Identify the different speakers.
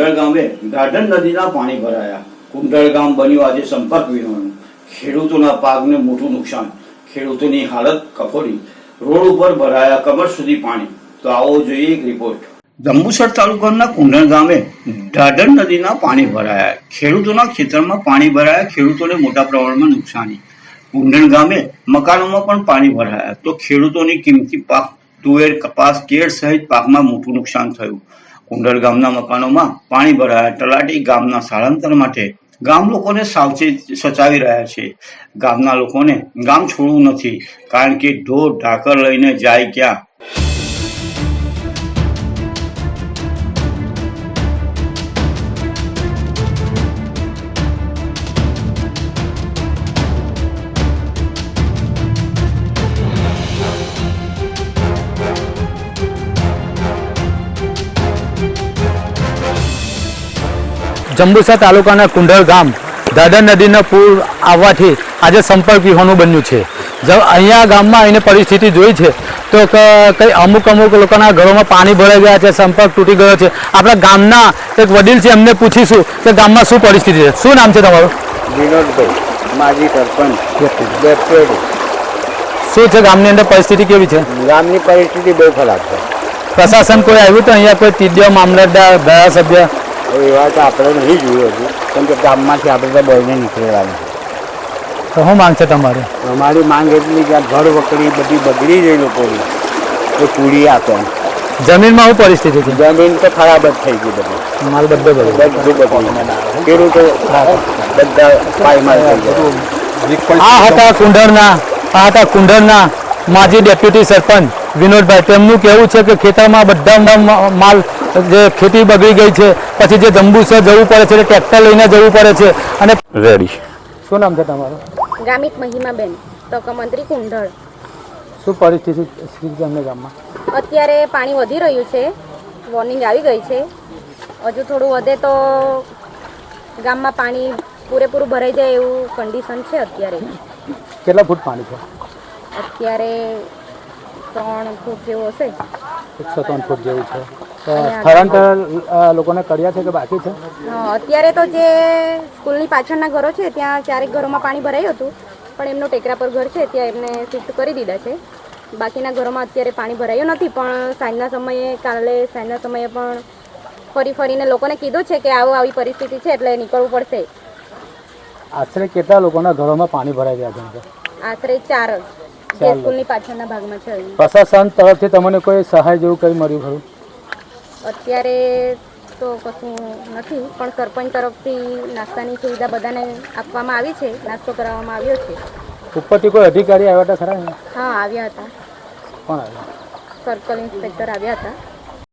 Speaker 1: કુંડળ ગામે ગાર્ડન નદીના પાણી ભરાયા. કુંડળ ગામ બન્યું આજે સંપર્ક વિહોણું. ખેડૂતોના પાકને મોટું નુકસાન. ખેડૂતોની હાલત કફોડી. રોડ ઉપર ભરાયા કમર સુધી પાણી. તો આવો જોઈએ એક રિપોર્ટ જંબુસર તાલુકાના કુંડળ ગામે ઢાઢર નદીના પાણી ભરાયા. ખેડૂતોના ખેતરમાં પાણી ભરાયા. ખેડૂતોને મોટા પ્રમાણમાં નુકસાની. કુંડણ ગામે મકાનોમાં પણ પાણી ભરાયા. તો ખેડૂતોની કિંમતી પાક તુવેર, કપાસ, કેળ સહિત પાકમાં મોટું નુકસાન થયું. કુંડળ ગામના મકાનોમાં પાણી ભરાયા. તલાટી ગામના સ્થળાંતર માટે ગામ લોકોને સાવચેત સચાવી રહ્યા છે. ગામના લોકોને ગામ છોડવું નથી, કારણ કે ઢોર, ઢાકર લઈને જાય ક્યાં?
Speaker 2: જંબુસર તાલુકાના કુંડળ ગામ દાદર નદીનો પૂર આવવાથી આજે સંપર્ક વિહોણું બન્યું છે. જો અહીંયા ગામમાં આવીને પરિસ્થિતિ જોઈ છે તો કઈ અમુક અમુક લોકોના ઘરોમાં પાણી ભરાઈ ગયા છે સંપર્ક તૂટી ગયો છે. આપણા ગામના એક વડીલ છે એમને પૂછીશું કે ગામમાં શું પરિસ્થિતિ છે? શું નામ છે તમારું?
Speaker 3: વિનોદભાઈ માજી સરપંચ
Speaker 2: શું છે ગામની અંદર પરિસ્થિતિ કેવી છે?
Speaker 3: ગામની પરિસ્થિતિ બહુ ખરાબ છે.
Speaker 2: પ્રશાસન કોઈ આવ્યું તો અહીંયા કોઈ તીડ્યો મામલતદાર ધારાસભ્ય
Speaker 3: એ વાત આપણે નહીં જોયું હતું કેમ કે ગામમાંથી આપણે તો બળને નીકળેલા નથી.
Speaker 2: તો શું માંગ છે તમારી?
Speaker 3: અમારી માંગ એટલી કે ઘર વકડી બધી બગડી ગઈ લોકોની. એ પૂરી આપે.
Speaker 2: જમીનમાં શું પરિસ્થિતિ છે?
Speaker 3: જમીન તો ખરાબ જ થઈ ગઈ બધી.
Speaker 2: માલ બધો બધું
Speaker 3: બધું ખેડૂતો બધા પાયમાલ થઈ ગયા.
Speaker 2: આ હતા કુંડળના આ હતા કુંડળના. માજી ડેપ્યુટી સરપંચ વિનોદભાઈ તેમનું કહેવું છે કે ખેતરમાં બધા માલ જે ખેતી બગડી ગઈ છે પછી જે જંબુસર જવું પડે છે ટ્રેક્ટર લઈને જવું પડે છે અને
Speaker 4: રેડી
Speaker 2: શું નામ છે તમારું?
Speaker 5: ગામિત મહિમાબેન તકમંત્રી કુંઢળ.
Speaker 2: શું પરિસ્થિતિ છે અમને ગામમાં?
Speaker 5: અત્યારે પાણી વધી રહ્યું છે વોર્નિંગ આવી ગઈ છે. હજુ થોડું વધે તો ગામમાં પાણી પૂરેપૂરું ભરાઈ જાય એવું કન્ડિશન છે અત્યારે.
Speaker 2: કેટલા ફૂટ પાણી છે?
Speaker 5: અત્યારે ત્રણ ફૂટ જેવો હશે.
Speaker 2: એકસો ત્રણ ફૂટ જેવું છે. સ્થળાંતર લોકોને કર્યા છે કે બાકી છે?
Speaker 5: અત્યારે તો જે સ્કૂલની પાછળના ઘરો છે ત્યાં ચારેક ઘરોમાં પાણી ભરાયું હતું પણ એમનું ટેકરા પર ઘર છે ત્યાં એમને શિફ્ટ કરી દીધા છે. બાકીના ઘરોમાં અત્યારે પાણી ભરાયું નથી પણ સાંજના સમયે કાલે સાંજના સમયે પણ ફરી ફરીને લોકોને કીધું છે કે આવો આવી પરિસ્થિતિ છે એટલે નીકળવું પડશે.
Speaker 2: આશરે કેટલા લોકોના ઘરોમાં પાણી ભરાઈ ગયા છે?
Speaker 5: આશરે ચાર જ, સ્કૂલની પાછળના ભાગમાં છે
Speaker 2: પ્રશાસન તરફથી તમને કોઈ સહાય જેવું કંઈ મળ્યું ખરું?
Speaker 5: અત્યારે તો કશું નથી પણ સરપંચ તરફથી નાસ્તાની સુવિધા બધાને આપવામાં આવી છે નાસ્તો કરાવવામાં આવ્યો છે.
Speaker 2: ઉપરથી કોઈ અધિકારી આવ્યા હતા ખરા
Speaker 5: હા આવ્યા હતા.
Speaker 2: કોણ આવ્યા?
Speaker 5: સર્કલ ઇન્સ્પેક્ટર આવ્યા હતા.